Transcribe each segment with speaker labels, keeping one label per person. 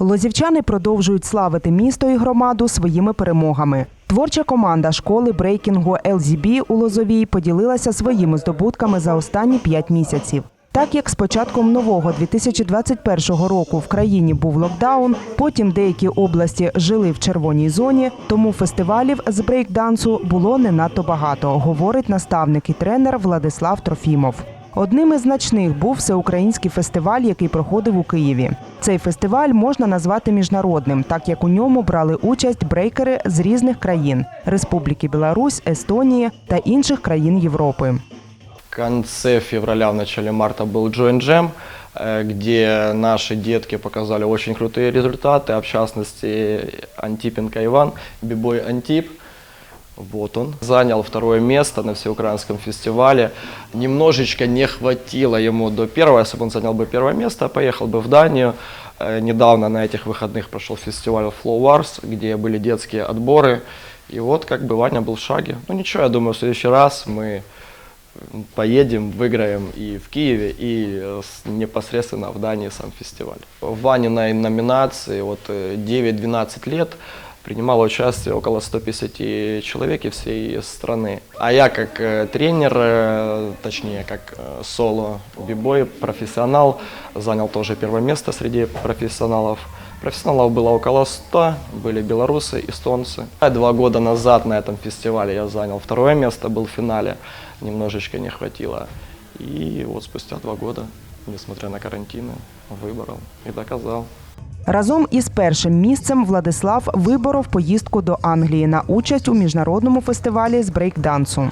Speaker 1: Лозівчани продовжують славити місто і громаду своїми перемогами. Творча команда школи брейкінгу LZB у Лозовій поділилася своїми здобутками за останні п'ять місяців. Так як з початком нового 2021 року в країні був локдаун, потім деякі області жили в червоній зоні, тому фестивалів з брейкдансу було не надто багато, говорить наставник і тренер Владислав Трофімов. Одним із значних був всеукраїнський фестиваль, який проходив у Києві. Цей фестиваль можна назвати міжнародним, так як у ньому брали участь брейкери з різних країн Республіки Білорусь, Естонії та інших країн Європи.
Speaker 2: В конце февраля, в начале марта был Joint Jam, э, где наши детки показали очень крутые результаты, а в частности Антипенко Иван, бибой Антип. Вот он. Занял второе место на всеукраинском фестивале. Немножечко не хватило ему до первого. Если бы он занял бы первое место, поехал бы в Данию. Э, Недавно на этих выходных прошел фестиваль Flow Wars, где были детские отборы. И вот как бы Ваня был в шаге. Ну ничего, я думаю, в следующий раз мы поедем, выиграем и в Киеве, и э, непосредственно в Дании сам фестиваль. В Ваниной номинации вот э, 9-12 лет принимало участие около 150 человек из всей страны. А я как э, тренер, э, точнее как э, соло бибой, профессионал, занял тоже первое место среди профессионалов. Профессионалов было около 100, были белорусы, эстонцы. А Два года назад на этом фестивале я занял второе место, был в финале, немножечко не хватило. И вот спустя два года, несмотря на карантины, выбрал и доказал.
Speaker 1: Разом із першим місцем Владислав виборов поїздку до Англії на участь у міжнародному фестивалі з брейкдансу.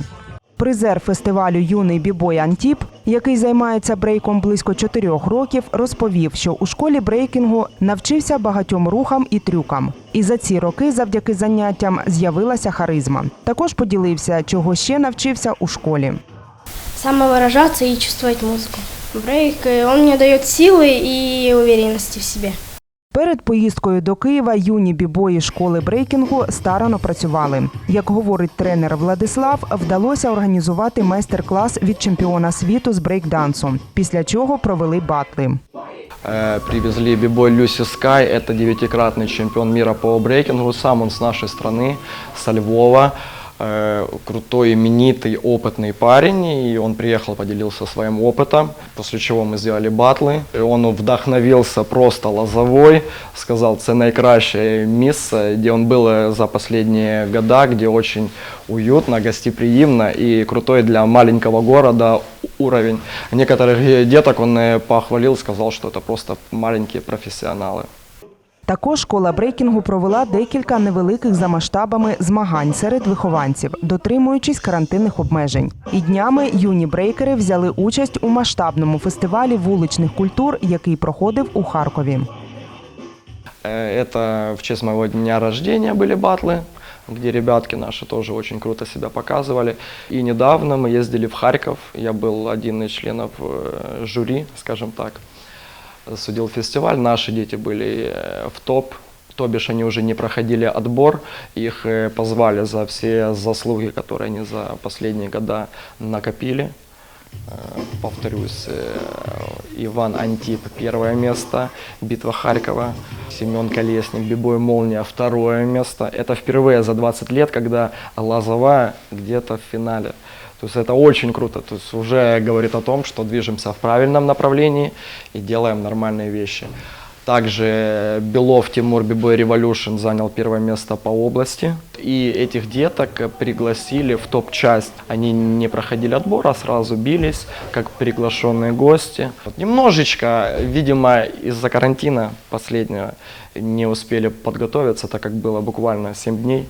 Speaker 1: Призер фестивалю Юний бібой Антіп, який займається брейком близько чотирьох років, розповів, що у школі брейкінгу навчився багатьом рухам і трюкам. І за ці роки, завдяки заняттям, з'явилася харизма. Також поділився, чого ще навчився у школі.
Speaker 3: самовыражаться и чувствовать музыку. Брейк, э, он мне дает силы и уверенности в себе.
Speaker 1: Перед поїздкою до Києва юні бібої школи брейкінгу старано працювали. Як говорить тренер Владислав, вдалося організувати майстер-клас від чемпіона світу з брейкдансу, після чого провели батли.
Speaker 2: Э, Привезли бибой Люси Скай, это девятикратный чемпион мира по брейкингу, сам он с нашей страны, со Львова. Э, Крутой, именитый, опытный парень, и он приехал, поделился своим опытом, после чего мы сделали батлы. И Он вдохновился просто лозовой, сказал, это наикращее место, где он был э, за последние года, где очень уютно, гостеприимно и крутой для маленького города уровень. Некоторых деток он э, похвалил, сказал, что это просто маленькие профессионалы.
Speaker 1: Також школа брейкінгу провела декілька невеликих за масштабами змагань серед вихованців, дотримуючись карантинних обмежень. І днями юні брейкери взяли участь у масштабному фестивалі вуличних культур, який проходив у Харкові.
Speaker 2: Э, Это в честь моего дня рождения были батлы, где ребятки наши тоже очень круто себя показывали. И недавно мы ездили в Харьков, я был один из членов э, жюри, скажем так, Судил фестиваль, наши дети были э, в топ, то бишь они уже не проходили отбор, их э, позвали за все заслуги, которые они за последние года накопили. Э, Повторюсь, Иван Антип первое место, битва Харькова, Семен Колесник, Бибой Молния второе место. Это впервые за 20 лет, когда Лозовая где-то в финале. То есть это очень круто, то есть уже говорит о том, что движемся в правильном направлении и делаем нормальные вещи. Также Белов Тимур Бибой Революшн занял первое место по области. И этих деток пригласили в топ-часть. Они не проходили отбор, а сразу бились, как приглашенные гости. Вот немножечко, видимо, из-за карантина последнего не успели подготовиться, так как было буквально 7 дней.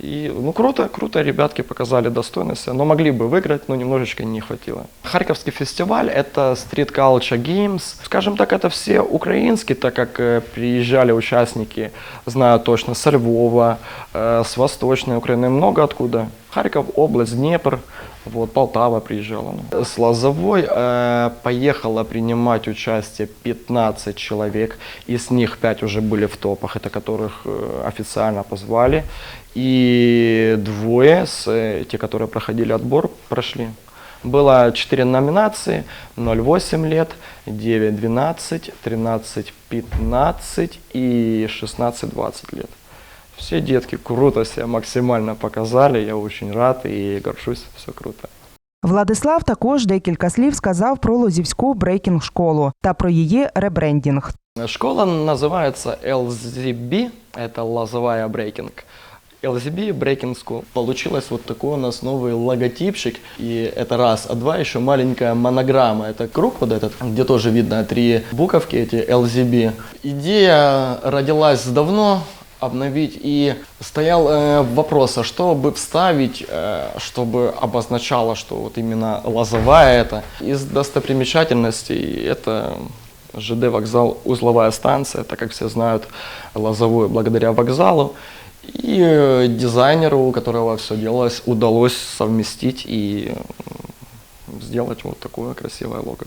Speaker 2: И, ну, круто, круто, ребятки показали достойность, но могли бы выиграть, но немножечко не хватило. Харьковский фестиваль – это Street Culture Games. Скажем так, это все украинские, так как э, приезжали участники, знаю точно, со Львова, э, с Восточной Украины, много откуда. Харьков, область, Днепр, вот, Полтава приезжала. ну. С Лозовой э, поехало принимать участие 15 человек, из них 5 уже были в топах, это которых э, официально позвали, и двое, с, э, те, которые проходили отбор, прошли. Было 4 номинации, 0-8 лет, 9-12, 13-15 и 16-20 лет. Все детки круто себя максимально показали, я очень рад и горжусь, все круто.
Speaker 1: Владислав також декілька слів сказав про Лозівську брейкінг-школу та про її ребрендінг.
Speaker 2: Школа называется LZB, это лозовая брейкинг. LZB Breaking School. Получилось вот такой у нас новый логотипчик, и это раз. А два еще маленькая монограмма, это круг вот этот, где тоже видно три буковки эти LZB. Идея родилась давно, обновить, и стоял э, вопрос, а что бы вставить, э, чтобы обозначало, что вот именно лозовая это. Из достопримечательностей это ЖД вокзал, узловая станция, так как все знают Лозовую благодаря вокзалу. И э, дизайнеру, у которого все делалось, удалось совместить и сделать вот такое красивое лого.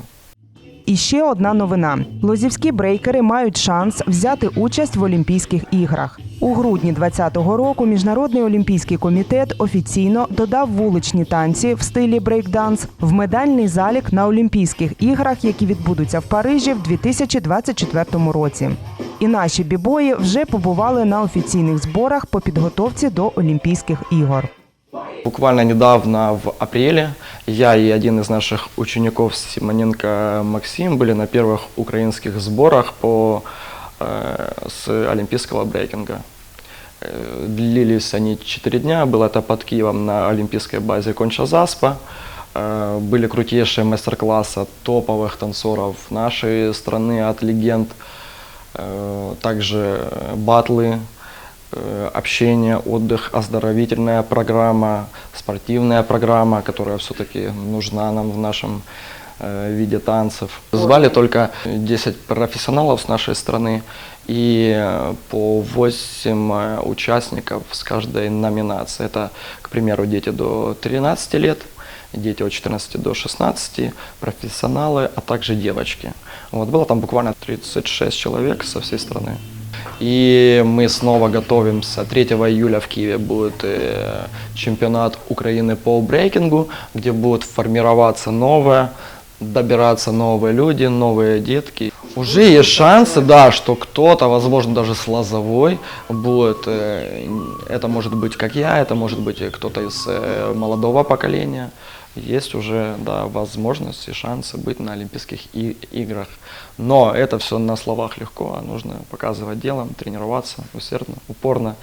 Speaker 1: І ще одна новина: лозівські брейкери мають шанс взяти участь в Олімпійських іграх. У грудні 2020 року Міжнародний олімпійський комітет офіційно додав вуличні танці в стилі брейкданс в медальний залік на Олімпійських іграх, які відбудуться в Парижі в 2024 році. І наші бібої вже побували на офіційних зборах по підготовці до Олімпійських ігор.
Speaker 2: Буквально недавно, в апреле, я и один из наших учеников Симоненко Максим были на первых украинских сборах по, э, с олимпийского брейкинга. Э, Длились они 4 дня, было это под Киевом на олимпийской базе Конча Заспа. Э, Были крутейшие мастер-классы топовых танцоров нашей страны, от легенд. Э, Также батлы, общение, отдых, оздоровительная программа, спортивная программа, которая все-таки нужна нам в нашем э, виде танцев. Звали только 10 профессионалов с нашей страны и э, по 8 э, участников с каждой номинации. Это, к примеру, дети до 13 лет, дети от 14 до 16, профессионалы, а также девочки. Вот было там буквально 36 человек со всей страны. И мы снова готовимся. 3 июля в Киеве будет э, чемпионат Украины по брейкингу, где будут формироваться новое, добираться новые люди, новые детки. Уже есть шансы, да, что кто-то, возможно, даже с Лозовой будет, э, это может быть как я, это может быть кто-то из э, молодого поколения. Есть уже, да, возможность и шансы быть на Олимпийских и- играх. Но это все на словах легко, а нужно показывать делом, тренироваться усердно, упорно.